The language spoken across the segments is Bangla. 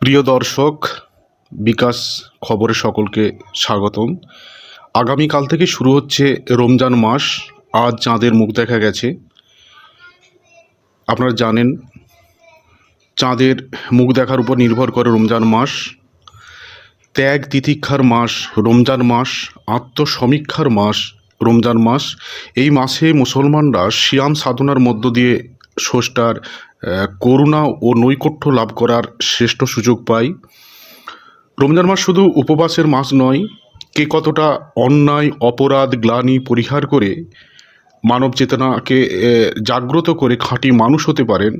প্রিয় দর্শক, বিকাশ খবরে সকলকে স্বাগতম। আগামীকাল থেকে শুরু হচ্ছে রমজান মাস, আজ চাঁদের মুখ দেখা গেছে। আপনারা জানেন, চাঁদের মুখ দেখার উপর নির্ভর করে রমজান মাস। ত্যাগ তিতিক্ষার মাস, রমজান মাস, আত্মসমীক্ষার মাস, রমজান মাস। এই মাসে মুসলমানরা সিয়াম সাধনার মধ্য দিয়ে স্রষ্টার করুণা ও নৈকট্য লাভ করার শ্রেষ্ঠ সুযোগ পাই। রমজান মাস শুধু উপবাসের মাস নয়, কে কতটা অন্যায়, অপরাধ, গ্লানি পরিহার করে মানব চেতনাকে জাগ্রত করে খাঁটি মানুষ হতে পারেন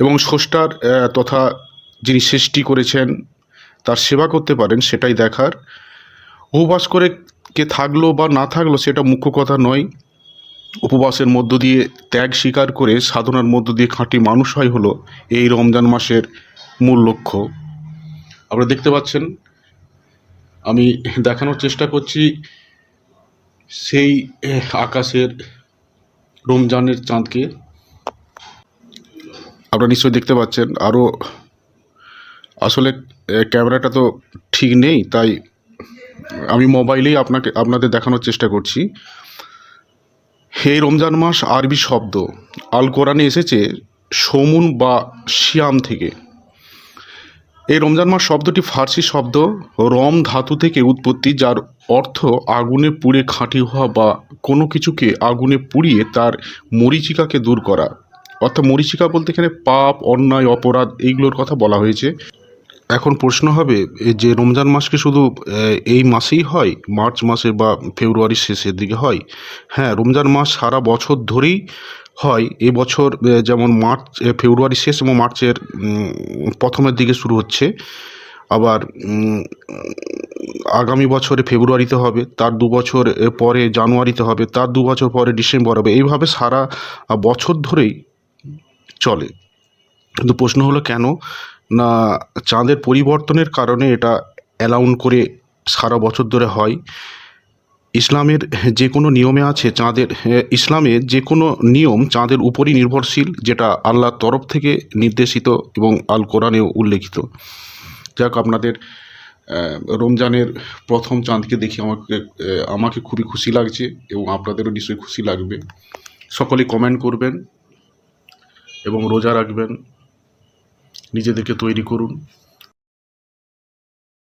এবং স্রষ্টার তথা যিনি সৃষ্টি করেছেন, তার সেবা করতে পারেন, সেটাই দেখার। উপবাস করে কে থাকল বা না থাকল, সেটা মুখ্য কথা নয়। উপবাসের মধ্য দিয়ে ত্যাগ স্বীকার করে সাধনার মধ্য দিয়ে খাঁটি মানুষ হয় হলো এই রমজান মাসের মূল লক্ষ্য। আপনারা দেখতে পাচ্ছেন, আমি দেখানোর চেষ্টা করছি সেই আকাশের রমজানের চাঁদকে। আপনারা নিশ্চয়ই দেখতে পাচ্ছেন আরও আসলে ক্যামেরাটা তো ঠিক নেই, তাই আমি মোবাইলেই আপনাকে, আপনাদের দেখানোর চেষ্টা করছি। হে রমজান মাস, আরবি শব্দ। আল কোরআনে এসেছে, সমুন বা শিয়াম থেকে। এই রমজান মাস শব্দটি ফার্সি শব্দ, রম ধাতু থেকে উৎপত্তি, যার অর্থ আগুনে পুড়ে খাঁটি হওয়া বা কোনো কিছুকে আগুনে পুড়িয়ে তার মরিচিকাকে দূর করা। অর্থাৎ মরিচিকা বলতে এখানে পাপ, অন্যায়, অপরাধ এইগুলোর কথা বলা হয়েছে। এখন প্রশ্ন হবে যে রমজান মাস কি শুধু এই মাসেই হয়? মার্চ মাসে বা ফেব্রুয়ারির শেষের দিকে হয়? হ্যাঁ রমজান মাস সারা বছর ধরেই হয়। এবছর যেমন মার্চ ফেব্রুয়ারি শেষ এবং মার্চের প্রথমের দিকে শুরু হচ্ছে। আবার আগামী বছরে ফেব্রুয়ারিতে হবে, তার দু বছর পরে জানুয়ারিতে হবে, তার দু বছর পরে ডিসেম্বর হবে। এইভাবে সারা বছর ধরেই চলে। কিন্তু প্রশ্ন হলো কেন? না চাঁদের পরিবর্তনের কারণে এটা অ্যালাউন করে সারা বছর ধরে হয়। ইসলামের যে কোনো নিয়মে আছে চাঁদের ইসলামে যে কোনো নিয়ম চাঁদের উপরই নির্ভরশীল, যেটা আল্লাহর তরফ থেকে নির্দেশিত এবং আল কোরআনেও উল্লেখিত। যাক, আপনাদের রমজানের প্রথম চাঁদকে দেখে আমাকে আমাকে খুবই খুশি লাগছে এবং আপনাদেরও নিশ্চয়ই খুশি লাগবে। সকলেই কমেন্ট করবেন এবং রোজা রাখবেন। নিজেদেরকে তৈরি করুন।